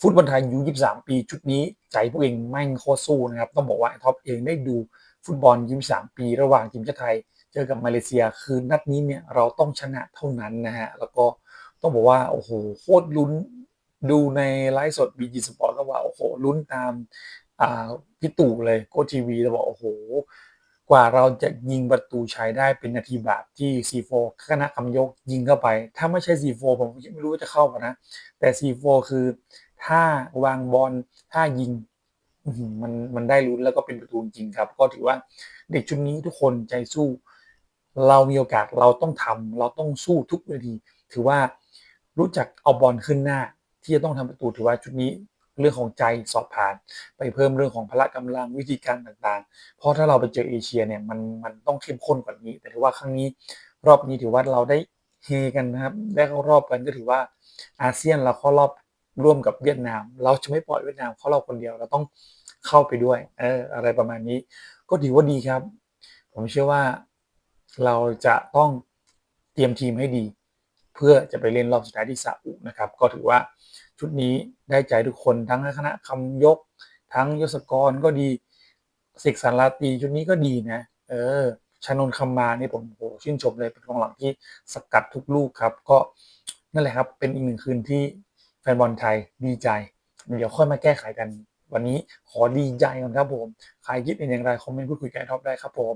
ฟุตบอลไทยยู23ปีชุดนี้ใจพวกเองแม่งโคตรสู้นะครับ ต้องบอกว่าท็อปเองได้ดูฟุตบอลยู23ปี ระหว่างทีมชาติไทย เจอกับมาเลเซียคือนัดนี้เนี่ยเราต้องชนะเท่านั้นนะฮะแล้วก็ต้องบอกว่าโอ้โหโคตรลุ้นดูในไลฟ์สด BG Sport ก็ว่าโอ้โหลุ้นตามอ่าพี่ตู่เลยโกทีวีจะบอกโอ้โห กว่าเราจะยิงประตูชัยได้เป็นนาทีบาปที่ C4 คณะคำยกยิงเข้าไป ถ้าไม่ใช่ C4 ผมไม่รู้ว่าจะเข้าป่ะนะ แต่ C4 คือ ถ้าวางบอลถ้ายิงมันมันได้ลุ้นแล้วก็เป็นประตูจริงครับ ก็ถือว่าเด็กชุดนี้ทุกคนใจสู้ เรามีโอกาสเราต้องทำเราต้องสู้ทุกนาที ถือว่ารู้จักเอาบอลขึ้นหน้า ที่จะต้องทำประตูถือว่าชุดนี้เรื่องของใจสอบผ่าน ไปเพิ่มเรื่องของพละกำลังวิธีการต่างๆ เพราะถ้าเราไปเจอเอเชียเนี่ยมันมันต้องเข้มข้นกว่านี้ แต่ถือว่าครั้งนี้รอบนี้ถือว่าเราได้เฮกันนะครับได้เข้ารอบกันก็ถือว่าอาเซียนเราเข้ารอบ ร่วมกับเวียดนาม เราจะไม่ปล่อยเวียดนามเข้ารอบคนเดียวเราต้องเข้าไปด้วยเอออะไรประมาณนี้ ก็ถือว่าดีครับ ผมเชื่อว่าเราจะต้องเตรียมทีมให้ดี เพื่อจะไปเล่นรอบสุดท้ายที่ซาอุนะครับ ก็ถือว่าชุดนี้ได้ใจทุกคนทั้งคณะคำยก ทั้งยศกรก็ดีสิกสันลาตีชุดนี้ก็ดีนะ เออชานนคำมานี่ผมโหชื่นชมเลยเป็นกองหลังที่สกัดทุกลูกครับ ก็นั่นแหละครับเป็นอีกหนึ่งคืนที่ ฟนบอลไทยดีใจ เดี๋ยวค่อยมาแก้ไขกัน วันนี้ขอดีใจก่อนครับผม ใครคิดเป็นอย่างไรคอมเมนต์พูดคุยกันท็อปได้ครับผม